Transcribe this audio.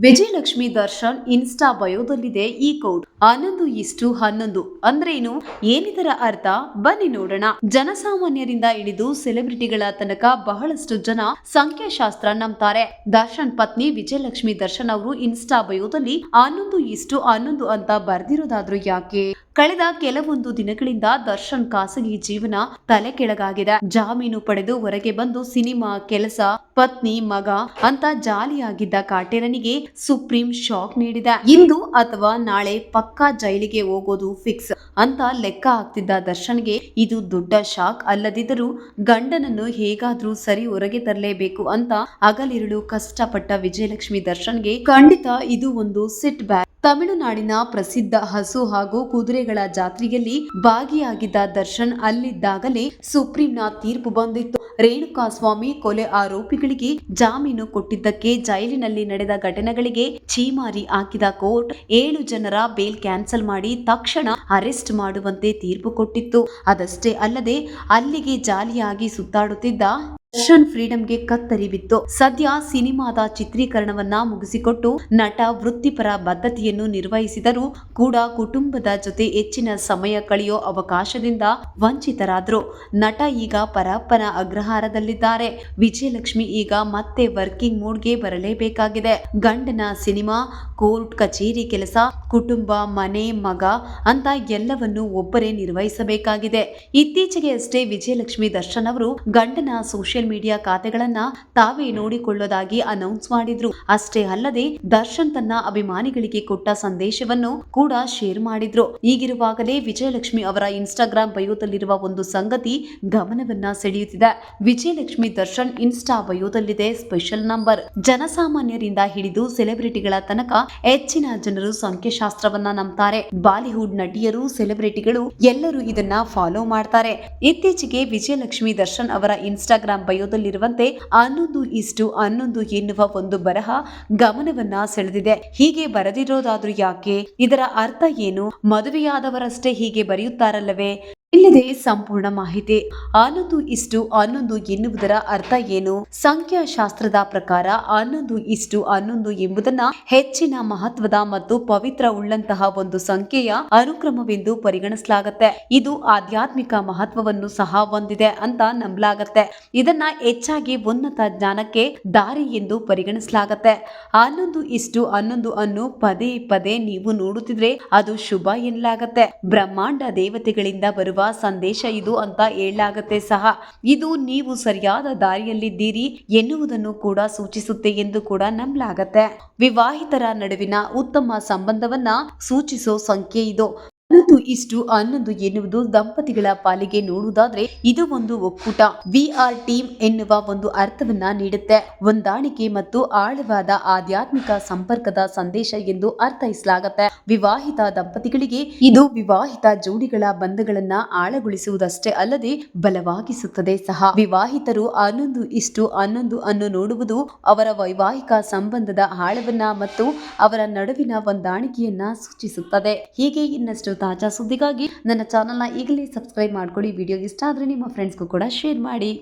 Vijayalakshmi Darshan Insta ಬಯೋದಲ್ಲಿದೆ ಈ code. ಹನ್ನೊಂದು ಇಷ್ಟು ಹನ್ನೊಂದು. ಅಂದ್ರೇನು? ಏನಿದರ ಅರ್ಥ? ಬನ್ನಿ ನೋಡೋಣ. ಜನಸಾಮಾನ್ಯರಿಂದ ಹಿಡಿದು ಸೆಲೆಬ್ರಿಟಿಗಳ ತನಕ ಬಹಳಷ್ಟು ಜನ ಸಂಖ್ಯಾಶಾಸ್ತ್ರ ನಂಬ್ತಾರೆ. ದರ್ಶನ್ ಪತ್ನಿ ವಿಜಯಲಕ್ಷ್ಮಿ ದರ್ಶನ್ ಅವರು ಇನ್ಸ್ಟಾ ಬಯೋದಲ್ಲಿ ಹನ್ನೊಂದು ಇಷ್ಟು ಹನ್ನೊಂದು ಅಂತ ಬರ್ದಿರೋದಾದ್ರೂ ಯಾಕೆ? ಕಳೆದ ಕೆಲವೊಂದು ದಿನಗಳಿಂದ ದರ್ಶನ್ ಖಾಸಗಿ ಜೀವನ ತಲೆ ಕೆಳಗಾಗಿದೆ ಜಾಮೀನು ಪಡೆದು ಹೊರಗೆ ಬಂದು ಸಿನಿಮಾ, ಕೆಲಸ, ಪತ್ನಿ, ಮಗ ಅಂತ ಜಾಲಿಯಾಗಿದ್ದ ಕಾಟೇರನಿಗೆ ಸುಪ್ರೀಂ ಶಾಕ್ ನೀಡಿದೆ. ಇಂದು ಅಥವಾ ನಾಳೆ ಪಕ್ಕಾ ಜೈಲಿಗೆ ಹೋಗೋದು ಫಿಕ್ಸ್ ಅಂತ ಲೆಕ್ಕ ಹಾಕ್ತಿದ್ದ ದರ್ಶನ್ಗೆ ಇದು ದೊಡ್ಡ ಶಾಕ್ ಅಲ್ಲದಿದ್ದರೂ ಗಂಡನನ್ನು ಹೇಗಾದ್ರೂ ಸರಿ ಹೊರಗೆ ತರಲೇಬೇಕು ಅಂತ ಹಗಲಿರುಳು ಕಷ್ಟಪಟ್ಟ ವಿಜಯಲಕ್ಷ್ಮಿ ದರ್ಶನ್ಗೆ ಖಂಡಿತ ಇದು ಒಂದು ಸಿಟ್ ಬ್ಯಾಕ್. ತಮಿಳುನಾಡಿನ ಪ್ರಸಿದ್ಧ ಹಸು ಹಾಗೂ ಕುದುರೆಗಳ ಜಾತ್ರೆಯಲ್ಲಿ ಭಾಗಿಯಾಗಿದ್ದ ದರ್ಶನ್ ಅಲ್ಲಿದ್ದಾಗಲೇ ಸುಪ್ರೀಂನ ತೀರ್ಪು ಬಂದಿತ್ತು. ರೇಣುಕಾಸ್ವಾಮಿ ಕೊಲೆ ಆರೋಪಿಗಳಿಗೆ ಜಾಮೀನು ಕೊಟ್ಟಿದ್ದಕ್ಕೆ ಜೈಲಿನಲ್ಲಿ ನಡೆದ ಘಟನೆಗಳಿಗೆ ಛೀಮಾರಿ ಹಾಕಿದ ಕೋರ್ಟ್ ಏಳು ಜನರ ಬೇಲ್ ಕ್ಯಾನ್ಸಲ್ ಮಾಡಿ ತಕ್ಷಣ ಅರೆಸ್ಟ್ ಮಾಡುವಂತೆ ತೀರ್ಪು ಕೊಟ್ಟಿತ್ತು. ಅದಷ್ಟೇ ಅಲ್ಲದೆ ಅಲ್ಲಿಗೆ ಜಾಲಿಯಾಗಿ ಸುತ್ತಾಡುತ್ತಿದ್ದ ದರ್ಶನ್ ಫ್ರೀಡಂಗೆ ಕತ್ತರಿ ಬಿತ್ತು ಸದ್ಯ ಸಿನಿಮಾದ ಚಿತ್ರೀಕರಣವನ್ನ ಮುಗಿಸಿಕೊಟ್ಟು ನಟ ವೃತ್ತಿಪರ ಬದ್ಧತೆಯನ್ನು ನಿರ್ವಹಿಸಿದರೂ ಕೂಡ ಕುಟುಂಬದ ಜೊತೆ ಹೆಚ್ಚಿನ ಸಮಯ ಕಳೆಯೋ ಅವಕಾಶದಿಂದ ವಂಚಿತರಾದ್ರು. ನಟ ಈಗ ಪರಪ್ಪನ ಅಗ್ರಹಾರದಲ್ಲಿದ್ದಾರೆ. ವಿಜಯಲಕ್ಷ್ಮಿ ಈಗ ಮತ್ತೆ ವರ್ಕಿಂಗ್ ಮೂಡ್ಗೆ ಬರಲೇಬೇಕಾಗಿದೆ. ಗಂಡನ ಸಿನಿಮಾ, ಕೋರ್ಟ್ ಕಚೇರಿ ಕೆಲಸ, ಕುಟುಂಬ, ಮನೆ, ಮಗ ಅಂತ ಎಲ್ಲವನ್ನು ಒಬ್ಬರೇ ನಿರ್ವಹಿಸಬೇಕಾಗಿದೆ. ಇತ್ತೀಚೆಗೆ ಅಷ್ಟೇ ವಿಜಯಲಕ್ಷ್ಮಿ ದರ್ಶನ್ ಅವರು ಗಂಡನ ಸೋಷಿಯಲ್ ಮೀಡಿಯಾ ಖಾತೆಗಳನ್ನ ತಾವೇ ನೋಡಿಕೊಳ್ಳೋದಾಗಿ ಅನೌನ್ಸ್ ಮಾಡಿದ್ರು. ಅಷ್ಟೇ ಅಲ್ಲದೆ ದರ್ಶನ್ ತನ್ನ ಅಭಿಮಾನಿಗಳಿಗೆ ಕೊಟ್ಟ ಸಂದೇಶವನ್ನು ಕೂಡ ಶೇರ್ ಮಾಡಿದ್ರು. ಈಗಿರುವಾಗಲೇ ವಿಜಯಲಕ್ಷ್ಮಿ ಅವರ ಇನ್ಸ್ಟಾಗ್ರಾಮ್ ಬಯೋದಲ್ಲಿರುವ ಒಂದು ಸಂಗತಿ ಗಮನವನ್ನ ಸೆಳೆಯುತ್ತಿದೆ. ವಿಜಯಲಕ್ಷ್ಮಿ ದರ್ಶನ್ ಇನ್ಸ್ಟಾ ಬಯೋದಲ್ಲಿದೆ ಸ್ಪೆಷಲ್ ನಂಬರ್ ಜನಸಾಮಾನ್ಯರಿಂದ ಹಿಡಿದು ಸೆಲೆಬ್ರಿಟಿಗಳ ತನಕ ಹೆಚ್ಚಿನ ಜನರು ಸಂಖ್ಯಾಶಾಸ್ತ್ರವನ್ನ ನಂಬ್ತಾರೆ. ಬಾಲಿವುಡ್ ನಟಿಯರು ಸೆಲೆಬ್ರಿಟಿಗಳು ಎಲ್ಲರೂ ಇದನ್ನ ಫಾಲೋ ಮಾಡ್ತಾರೆ. ಇತ್ತೀಚೆಗೆ ವಿಜಯಲಕ್ಷ್ಮಿ ದರ್ಶನ್ ಅವರ ಇನ್ಸ್ಟಾಗ್ರಾಮ್ ಬಯೋದಲ್ಲಿರುವಂತೆ ಹನ್ನೊಂದು ಇಷ್ಟು ಹನ್ನೊಂದು ಎನ್ನುವ ಒಂದು ಬರಹ ಗಮನವನ್ನ ಸೆಳೆದಿದೆ. ಹೀಗೆ ಬರೆದಿರೋದಾದ್ರೂ ಯಾಕೆ? ಇದರ ಅರ್ಥ ಏನು? ಮದುವೆಯಾದವರಷ್ಟೇ ಹೀಗೆ ಬರೆಯುತ್ತಾರಲ್ಲವೇ? ಇಲ್ಲಿದೆ ಸಂಪೂರ್ಣ ಮಾಹಿತಿ. ಹನ್ನೊಂದು ಇಷ್ಟು ಹನ್ನೊಂದು ಎನ್ನುವುದರ ಅರ್ಥ ಏನು? ಸಂಖ್ಯಾಶಾಸ್ತ್ರದ ಪ್ರಕಾರ ಹನ್ನೊಂದು ಇಷ್ಟು ಹನ್ನೊಂದು ಎಂಬುದನ್ನ ಹೆಚ್ಚಿನ ಮಹತ್ವದ ಮತ್ತು ಪವಿತ್ರ ಉಳ್ಳಂತಹ ಒಂದು ಸಂಖ್ಯೆಯ ಅನುಕ್ರಮವೆಂದು ಪರಿಗಣಿಸಲಾಗುತ್ತೆ. ಇದು ಆಧ್ಯಾತ್ಮಿಕ ಮಹತ್ವವನ್ನು ಸಹ ಹೊಂದಿದೆ ಅಂತ ನಂಬಲಾಗತ್ತೆ. ಇದನ್ನ ಹೆಚ್ಚಾಗಿ ಉನ್ನತ ಜ್ಞಾನಕ್ಕೆ ದಾರಿ ಎಂದು ಪರಿಗಣಿಸಲಾಗತ್ತೆ. ಹನ್ನೊಂದು ಇಷ್ಟು ಹನ್ನೊಂದು ಅನ್ನು ಪದೇ ಪದೇ ನೀವು ನೋಡುತ್ತಿದ್ರೆ ಅದು ಶುಭ ಎನ್ನಲಾಗತ್ತೆ. ಬ್ರಹ್ಮಾಂಡ ದೇವತೆಗಳಿಂದ ಬರುವ ಸಂದೇಶ ಇದು ಅಂತ ಹೇಳಲಾಗತ್ತೆ ಸಹ. ಇದು ನೀವು ಸರಿಯಾದ ದಾರಿಯಲ್ಲಿದ್ದೀರಿ ಎನ್ನುವುದನ್ನು ಕೂಡ ಸೂಚಿಸುತ್ತೆ ಎಂದು ಕೂಡ ನಂಬಲಾಗತ್ತೆ. ವಿವಾಹಿತರ ನಡುವಿನ ಉತ್ತಮ ಸಂಬಂಧವನ್ನ ಸೂಚಿಸೋ ಸಂಖ್ಯೆ ಇದು. ಹನ್ನೊಂದು ಇಷ್ಟು ಹನ್ನೊಂದು ಎನ್ನುವುದು ದಂಪತಿಗಳ ಪಾಲಿಗೆ ನೋಡುವುದಾದ್ರೆ ಇದು ಒಂದು ಒಕ್ಕೂಟ. ವಿ ಆರ್ ಟೀಮ್ ಎನ್ನುವ ಒಂದು ಅರ್ಥವನ್ನ ನೀಡುತ್ತೆ. ಹೊಂದಾಣಿಕೆ ಮತ್ತು ಆಳವಾದ ಆಧ್ಯಾತ್ಮಿಕ ಸಂಪರ್ಕದ ಸಂದೇಶ ಎಂದು ಅರ್ಥೈಸಲಾಗುತ್ತೆ. ವಿವಾಹಿತ ದಂಪತಿಗಳಿಗೆ ಇದು ವಿವಾಹಿತ ಜೋಡಿಗಳ ಬಂಧಗಳನ್ನ ಆಳಗೊಳಿಸುವುದಷ್ಟೇ ಅಲ್ಲದೆ ಬಲವಾಗಿಸುತ್ತದೆ ಸಹ. ವಿವಾಹಿತರು ಹನ್ನೊಂದು ಇಷ್ಟು ಹನ್ನೊಂದು ಅನ್ನು ನೋಡುವುದು ಅವರ ವೈವಾಹಿಕ ಸಂಬಂಧದ ಆಳವನ್ನ ಮತ್ತು ಅವರ ನಡುವಿನ ಹೊಂದಾಣಿಕೆಯನ್ನ ಸೂಚಿಸುತ್ತದೆ. ಹೀಗೆ ಇನ್ನಷ್ಟು ತಾಜಾ ಸುದ್ದಿಗಾಗಿ ನನ್ನ ಚಾನಲ್ನ ಈಗಲೇ ಸಬ್ಸ್ಕ್ರೈಬ್ ಮಾಡ್ಕೊಳ್ಳಿ. ವಿಡಿಯೋ ಇಷ್ಟ ಆದರೆ ನಿಮ್ಮ ಫ್ರೆಂಡ್ಸ್ಗೂ ಕೂಡ ಶೇರ್ ಮಾಡಿ.